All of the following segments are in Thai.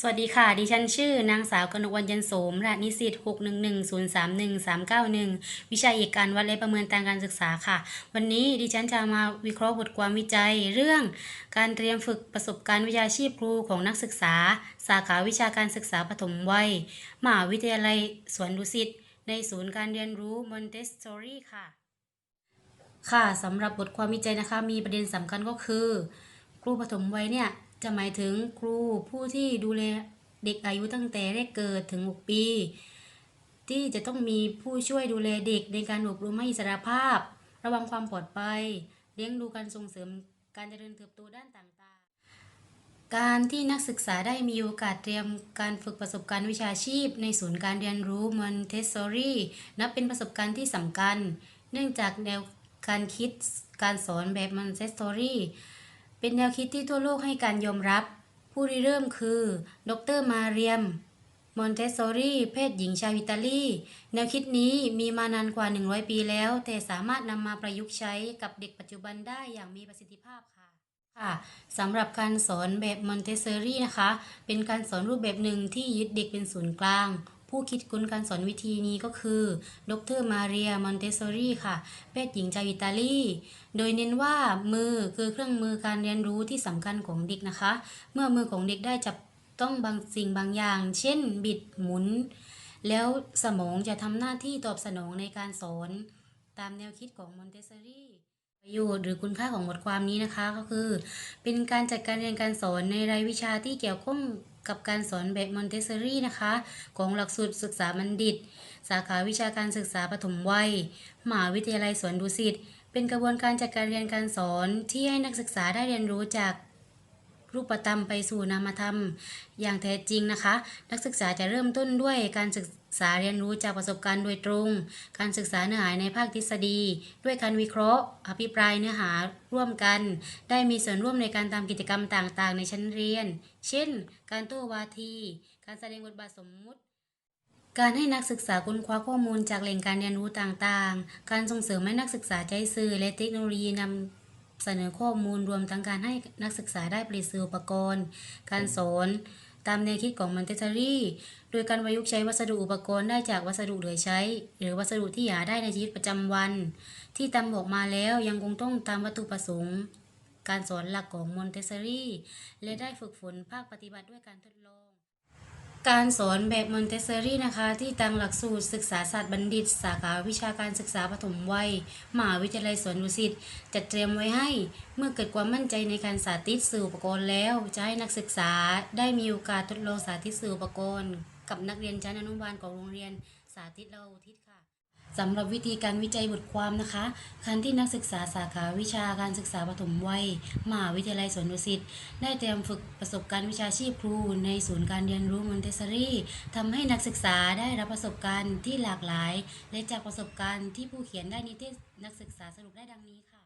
สวัสดีค่ะ ดิฉันชื่อนางสาวกนกวรรณยันโสมรหัสนิสิต611031391 วิชาเอกการวัดและประเมินทางการศึกษาค่ะ วันนี้ดิฉันจะมาวิเคราะห์บทความวิจัย เรื่องการเตรียมฝึกประสบการณ์วิชาชีพครูของนักศึกษา สาขาวิชาการศึกษาปฐมวัยมหาวิทยาลัยสวนดุสิตในศูนย์การเรียนรู้มอนเตสซอรี่ค่ะ ค่ะสำหรับบทความวิจัยนะคะ มีประเด็นสำคัญก็คือครูปฐมวัยเนี่ย จะหมายถึงครูผู้ที่ดูแลเด็กอายุตั้งแต่แรกเกิดถึง 6 ปี ที่จะต้องมีผู้ช่วยดูแลเด็กในการอบรมให้อิสรภาพ ระวังความปลอดภัยเลี้ยงดูการส่งเสริมการเจริญเติบโตด้านต่างๆ การที่นักศึกษาได้มีโอกาสเตรียมการฝึกประสบการณ์วิชาชีพ ในศูนย์การเรียนรู้มอนเทสซอรี่นับเป็นประสบการณ์ที่สำคัญ เนื่องจากแนวการคิดการสอนแบบมอนเทสซอรี่ เป็นแนวคิดที่ทั่วโลกให้การยอมรับ ผู้ริเริ่มคือ ดรมาเรียม มอนเตสซอรี่เพศหญิงชาวอิตาลี แนวคิดนี้มีมานานกว่า 100 ปีแล้ว แต่สามารถนำมาประยุกต์ใช้กับเด็กปัจจุบันได้อย่างมีประสิทธิภาพค่ะค่ะสำหรับการสอนแบบมอนเตสซอรี่นะคะ เป็นการสอนรูปแบบหนึ่งที่ยึดเด็กเป็นศูนย์กลาง ผู้คิดค้นการสอนวิธีนี้ก็คือ ดรมาเรียมอนเตสซอรี่ค่ะ แพทย์หญิงชาวอิตาลี โดยเน้นว่ามือคือเครื่องมือการเรียนรู้ที่สำคัญของเด็กนะคะ เมื่อมือของเด็กได้จับต้องบางสิ่งบางอย่าง เช่น บิดหมุน แล้วสมองจะทำหน้าที่ตอบสนองในการสอน ตามแนวคิดของมอนเตสซอรี่ประโยชน์หรือคุณค่าของบทความนี้นะคะก็คือ เป็นการจัดการเรียนการสอนในรายวิชาที่เกี่ยวข้อง กับการสอนแบบมอนเตสซอรี่นะคะ ของหลักสูตรศึกษาบัณฑิต สาขาวิชาการศึกษาปฐมวัยมหาวิทยาลัยสวนดุสิตเป็นกระบวนการจัดการเรียนการสอนที่ให้นักศึกษาได้เรียนรู้จาก รูปธรรมไปสู่นามธรรม อย่างแท้จริงนะคะ นักศึกษาจะเริ่มต้นด้วยการศึกษาเรียนรู้จากประสบการณ์โดยตรง การศึกษาเนื้อหาในภาคทฤษฎี ด้วยการวิเคราะห์ อภิปรายเนื้อหาร่วมกัน ได้มีส่วนร่วมในการทำกิจกรรมต่างๆ ในชั้นเรียน เช่น การโต้วาที การแสดงบทบาทสมมุติการให้นักศึกษาค้นคว้าข้อมูลจากแหล่งการเรียนรู้ต่างๆ การส่งเสริมให้นักศึกษาใช้สื่อและเทคโนโลยีนำ เสนอข้อมูลรวมทั้งการให้นักศึกษาได้ผลิตสื่ออุปกรณ์ การสอนตามแนวคิดของมันเตสซอรี่ โดยการประยุกต์ใช้วัสดุอุปกรณ์ได้จากวัสดุเหลือใช้ หรือวัสดุที่หาได้ในชีวิตประจำวัน ที่ตามบอกมาแล้วยังคงต้องตามวัตถุประสงค์ การสอนหลักของมอนเตสซอรี่ และได้ฝึกฝนภาคปฏิบัติด้วยการทดลอง การสอนแบบมอนเตสซอรี่นะคะ ที่ตั้งหลักสูตรศึกษาศาสตร์บัณฑิต สาขาวิชาการศึกษาปฐมวัยมหาวิทยาลัยสวนดุสิตจัดเตรียมไว้ให้ เมื่อเกิดความมั่นใจในการสาธิตสื่ออุปกรณ์แล้ว จะให้นักศึกษาได้มีโอกาสทดลองสาธิตสื่ออุปกรณ์ กับนักเรียนชั้นอนุบาลของโรงเรียนสาธิตเราอุทิศ สำหรับวิธีการวิจัยบทความนะคะการที่นักศึกษาสาขาวิชาการศึกษาปฐมวัยมหาวิทยาลัยสวนดุสิตได้เตรียมฝึกประสบการณ์วิชาชีพครู ในศูนย์การเรียนรู้มอนเตสซอรี่ทำให้นักศึกษาได้รับประสบการณ์ที่หลากหลาย และจากประสบการณ์ที่ผู้เขียนได้นิเทศนักศึกษาสรุปได้ดังนี้ค่ะ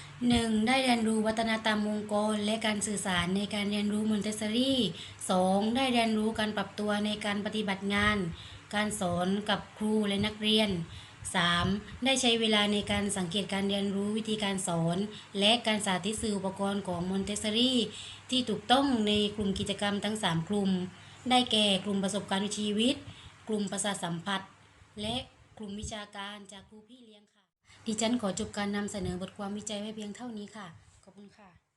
1. ได้เรียนรู้วัฒนธรรมองค์กรและการสื่อสารในการเรียนรู้มอนเตสซอรี่ 2. ได้เรียนรู้การปรับตัวในการปฏิบัติงาน การสอนกับครูและนักเรียน 3. ได้ใช้เวลาในการสังเกตการเรียนรู้วิธีการสอน และการสาธิตสื่ออุปกรณ์ของมอนเตสซอรี่ที่ถูกต้องในกลุ่มกิจกรรมทั้ง 3 กลุ่ม ได้แก่กลุ่มประสบการณ์ชีวิต กลุ่มประสาทสัมผัส และกลุ่มวิชาการจากครูพี่เลี้ยงค่ะ ดิฉันขอจบการนำเสนอบทความวิจัยไว้เพียงเท่านี้ค่ะ ขอบคุณค่ะ